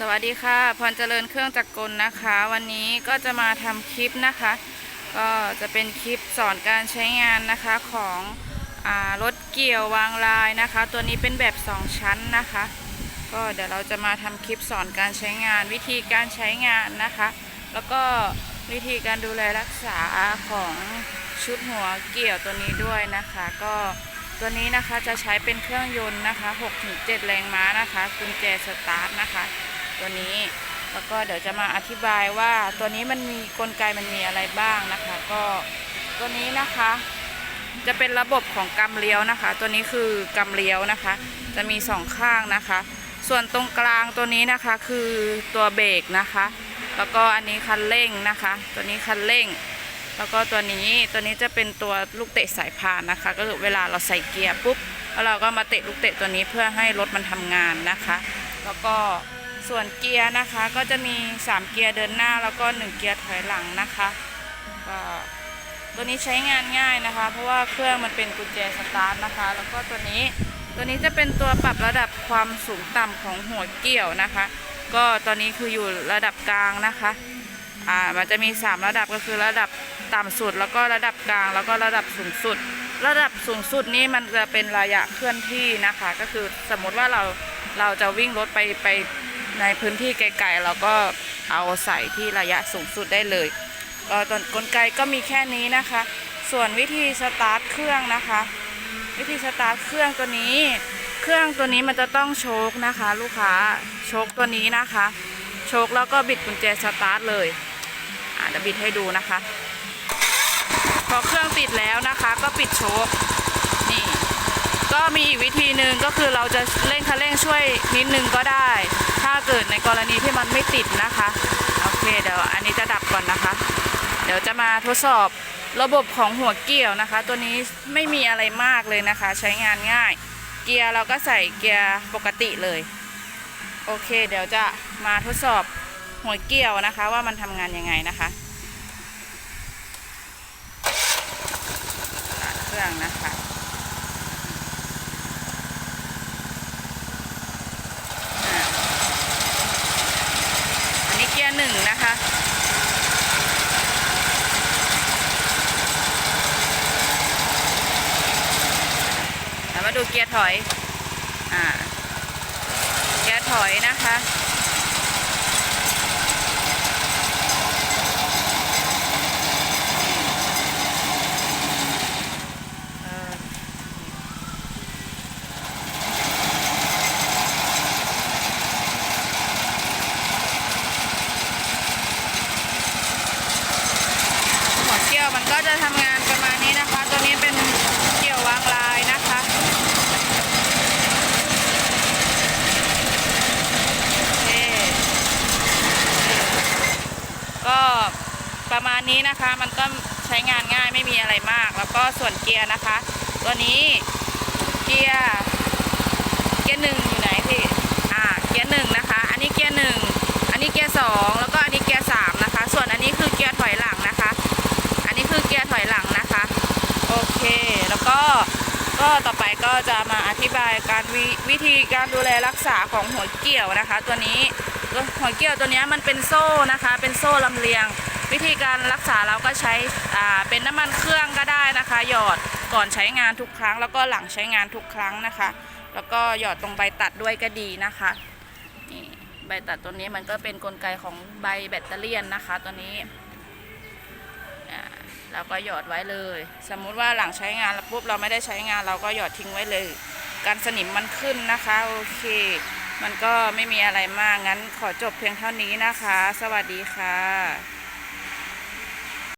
สวัสดีค่ะพรเจริญเครื่องจักรกลนะคะ วันนี้ก็จะมาทำคลิปนะคะ ก็จะเป็นคลิปสอนการใช้งานนะคะของอรถเกี่ยววางลายนะคะ ตัวนี้เป็นแบบ 2 ชั้นนะคะ ก็เดี๋ยวเราจะมาทำคลิปสอนการใช้งาน วิธีการใช้งานนะคะ แล้วก็วิธีการดูแลรักษาของชุดหัวเกี่ยวตัวนี้ด้วยนะคะ ก็ตัวนี้นะคะจะใช้เป็นเครื่องยนต์นะคะ 6-7 แรงม้านะคะกุญแจสตาร์ทนะคะ ตัวนี้ แล้วก็เดี๋ยวจะมาอธิบายว่าตัวนี้มันมีกลไกมันมีอะไรบ้างนะคะ ก็ตัวนี้นะคะ จะเป็นระบบของกำเลี้ยวนะคะ ตัวนี้คือกำเลี้ยวนะคะ จะมีสองข้างนะคะ ส่วนตรงกลางตัวนี้นะคะคือตัวเบรกนะคะ แล้วก็อันนี้คันเร่งนะคะ ตัวนี้คันเร่งแล้วก็ตัวนี้ตัวนี้จะเป็นตัวลูกเตะสายพานนะคะ ก็คือเวลาเราใส่เกียร์ปุ๊บแล้วเราก็มาเตะลูกเตะตัวนี้เพื่อให้รถมันทำงานนะคะ แล้วก็ ส่วนเกียร์นะคะก็จะมี 3 เกียร์เดินหน้าแล้วก็ 1 เกียร์ถอยหลังนะคะก็ตัวนี้ใช้งานง่ายนะคะ เพราะว่าเครื่องมันเป็นกุญแจสตาร์ทนะคะ แล้วก็ตัวนี้ตัวนี้จะเป็นตัวปรับระดับความสูงต่ำของหัวเกี่ยวนะคะ ก็ตอนนี้คืออยู่ระดับกลางนะคะอ่ามันจะมี 3 ระดับก็คือระดับต่ำสุด แล้วก็ระดับกลางแล้วก็ระดับสูงสุด ระดับสูงสุดนี้มันจะเป็นระยะเคลื่อนที่นะคะ ก็คือสมมติว่าเราเราจะวิ่งรถไปไป ในพื้นที่ไกลๆเราก็เอาใส่ที่ระยะสูงสุดได้เลย ก็ตอนกลไกก็มีแค่นี้นะคะ ส่วนวิธีสตาร์ทเครื่องนะคะ วิธีสตาร์ทเครื่องตัวนี้ เครื่องตัวนี้มันจะต้องโชคนะคะ ลูกค้าโชคตัวนี้นะคะ โชคแล้วก็บิดกุญแจสตาร์ทเลยอ่าเดี๋ยวบิดให้ดูนะคะ พอเครื่องติดแล้วนะคะ ก็ปิดโชคนี่ ก็มีอีกวิธีหนึ่งก็คือเราจะเร่งคันเร่งช่วยนิดนึงก็ได้ ถ้าเกิดในกรณีที่มันไม่ติดนะคะ โอเคเดี๋ยวอันนี้จะดับก่อนนะคะ เดี๋ยวจะมาทดสอบระบบของหัวเกี่ยวนะคะ ตัวนี้ไม่มีอะไรมากเลยนะคะ ใช้งานง่าย เกียร์เราก็ใส่เกียร์ปกติเลย โอเค เดี๋ยวจะมาทดสอบหัวเกี่ยวนะคะ ว่ามันทำงานยังไงนะคะตัดเครื่องนะคะอ่าอันนี้เกียร์หนึ่งนะคะ แล้วมาดูเกียร์ถอย อ่า เกียร์ถอยนะคะมันก็จะทำงานนะคะ ตัวนี้เป็นเกี่ยววางลายนะคะ โอเคก็ประมาณ นี้นะคะมันก็ใช้งานง่ายไม่มีอะไรมาก แล้วก็ส่วนเกียร์นะคะ ตัวนี้เกียร์เกียร์หนึ่งอยู่ไหนพี่อ่าเกียร์หนึ่งนะคะ อันนี้เกียร์หนึ่งอันนี้เกียร์สองแล้วก็อันนี้เกียร์สามนะคะ ส่วนอันนี้คือเกียร์ถอยหลังนะคะ อันนี้คือเกียร์ถอยหลังนะคะโอเคแล้วก็ก็ต่อไปก็จะมาอธิบายการววิธีการดูแลรักษาของหัวเกี่ยวนะคะ ตัวนี้หัวเกี่ยวตัวนี้มันเป็นโซ่นะคะ เป็นโซ่ลำเลียง วิธีการรักษาเราก็ใช้เป็นน้ำมันเครื่องก็ได้นะคะ หยอดก่อนใช้งานทุกครั้ง แล้วก็หลังใช้งานทุกครั้งนะคะ แล้วก็หยอดตรงใบตัดด้วยก็ดีนะคะนี่ใบตัดตัวนี้มันก็เป็นนกลไกของใบแบตเตอรี่นนะคะตัวนี้อ่าเราก็หยอดไว้เลย สมมุติว่าหลังใช้งานแล้วปุ๊บเราไม่ได้ใช้งานเราก็หยอดทิ้งไว้เลย การสนิมมันขึ้นนะคะโอเค มันก็ไม่มีอะไรมากงั้นขอจบเพียงเท่านี้นะคะ สวัสดีค่ะ